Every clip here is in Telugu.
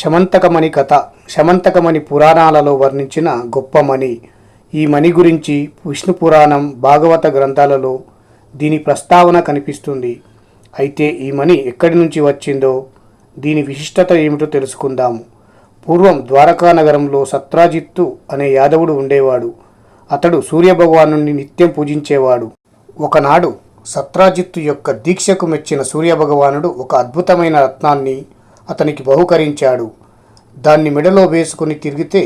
శమంతకమణి కథ శమంతకమణి పురాణాలలో వర్ణించిన గొప్ప మణి. ఈ మణి గురించి విష్ణు పురాణం భాగవత గ్రంథాలలో దీని ప్రస్తావన కనిపిస్తుంది. అయితే ఈ మణి ఎక్కడి నుంచి వచ్చిందో దీని విశిష్టత ఏమిటో తెలుసుకుందాము పూర్వం ద్వారకా నగరంలో సత్రాజిత్తు అనే యాదవుడు ఉండేవాడు. అతడు సూర్యభగవాను నిత్యం పూజించేవాడు. ఒకనాడు సత్రాజిత్తు యొక్క దీక్షకు మెచ్చిన సూర్యభగవానుడు ఒక అద్భుతమైన రత్నాన్ని అతనికి బహుకరించాడు. దాన్ని మెడలో వేసుకుని తిరిగితే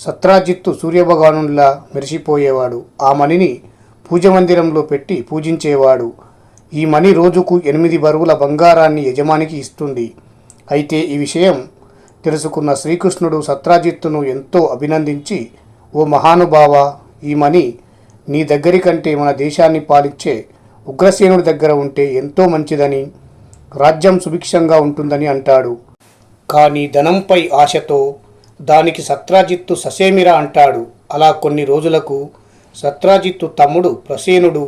సత్రాజిత్తు సూర్యభగవానులా మెరిసిపోయేవాడు. ఆ మణిని పూజ మందిరంలో పెట్టి పూజించేవాడు. ఈ మణి రోజుకు ఎనిమిది బరువుల బంగారాన్ని యజమానికి ఇస్తుంది. అయితే ఈ విషయం తెలుసుకున్న శ్రీకృష్ణుడు సత్రాజిత్తును ఎంతో అభినందించి ఓ మహానుభావ ఈ మణి నీ దగ్గరికంటే మన దేశాన్ని పాలించే ఉగ్రసేనుడి దగ్గర ఉంటే ఎంతో మంచిదని. రాజ్యం సుభిక్షంగా ఉంటుందని అంటాడు. కానీ ధనంపై ఆశతో దానికి సత్రాజిత్తు ససేమిరా అంటాడు. అలా కొన్ని రోజులకు సత్రాజిత్తు తమ్ముడు ప్రసేనుడు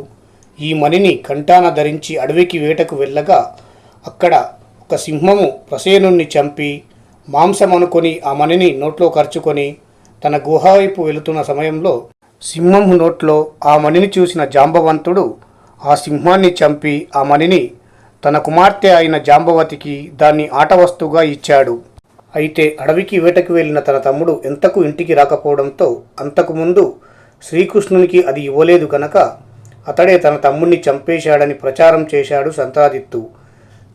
ఈ మణిని కంటాన ధరించి అడవికి వేటకు వెళ్ళగా అక్కడ ఒక సింహము ప్రసేనుణ్ణి చంపి మాంసం అనుకొని ఆ మణిని నోట్లో ఖర్చుకొని తన గుహ వైపు వెళుతున్న సమయంలో సింహం నోట్లో ఆ మణిని చూసిన జాంబవంతుడు ఆ సింహాన్ని చంపి ఆ మణిని తన కుమార్తె అయిన జాంబవతికి దాన్ని ఆట వస్తువుగా ఇచ్చాడు. అయితే అడవికి వేటకు వెళ్ళిన తన తమ్ముడు ఎంతకు ఇంటికి రాకపోవడంతో అంతకుముందు శ్రీకృష్ణునికి అది ఇవ్వలేదు కనుక అతడే తన తమ్ముణ్ణి చంపేశాడని ప్రచారం చేశాడు సంతాదిత్తు.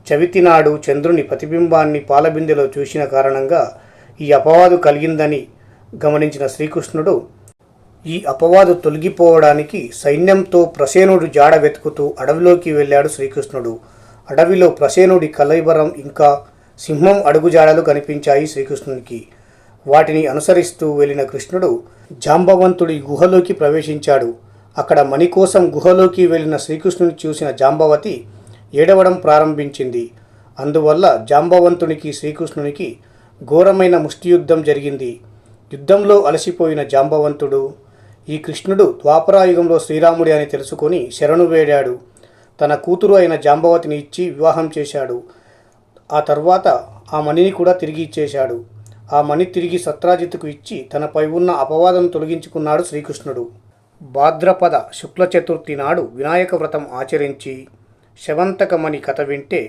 చవితి నాడు చంద్రుని ప్రతిబింబాన్ని పాలబిందెలో చూసిన కారణంగా ఈ అపవాదు కలిగిందని గమనించిన శ్రీకృష్ణుడు ఈ అపవాదు తొలగిపోవడానికి సైన్యంతో ప్రసేనుడు జాడ వెతుకుతూ అడవిలోకి వెళ్ళాడు శ్రీకృష్ణుడు. అడవిలో ప్రసేనుడి కలైబరం ఇంకా సింహం అడుగుజాడలు కనిపించాయి శ్రీకృష్ణునికి. వాటిని అనుసరిస్తూ వెళ్ళిన కృష్ణుడు జాంబవంతుడి గుహలోకి ప్రవేశించాడు. అక్కడ మణి కోసం గుహలోకి వెళ్ళిన శ్రీకృష్ణుని చూసిన జాంబవతి ఏడవడం ప్రారంభించింది. అందువల్ల జాంబవంతునికి శ్రీకృష్ణునికి ఘోరమైన ముష్టియుద్ధం జరిగింది. యుద్ధంలో అలసిపోయిన జాంబవంతుడు ఈ కృష్ణుడు ద్వాపరాయుగంలో శ్రీరాముడి అని తెలుసుకొని శరణు వేడాడు. తన కూతురు అయిన జాంబవతిని ఇచ్చి వివాహం చేశాడు. ఆ తర్వాత ఆ మణిని కూడా తిరిగి ఇచ్చేశాడు. ఆ మణి తిరిగి సత్రాజిత్కు ఇచ్చి తనపై ఉన్న అపవాదం తొలగించుకున్నాడు శ్రీకృష్ణుడు. భాద్రపద శుక్ల చతుర్థి నాడు వినాయక వ్రతం ఆచరించి శవంతకమణి కథ వింటే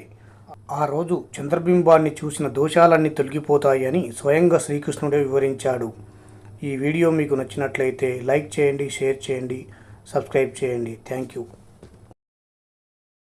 ఆ రోజు చంద్రబింబాన్ని చూసిన దోషాలన్నీ తొలగిపోతాయని స్వయంగా శ్రీకృష్ణుడే వివరించాడు. ఈ వీడియో మీకు నచ్చినట్లయితే లైక్ చేయండి షేర్ చేయండి సబ్స్క్రైబ్ చేయండి. Thank you.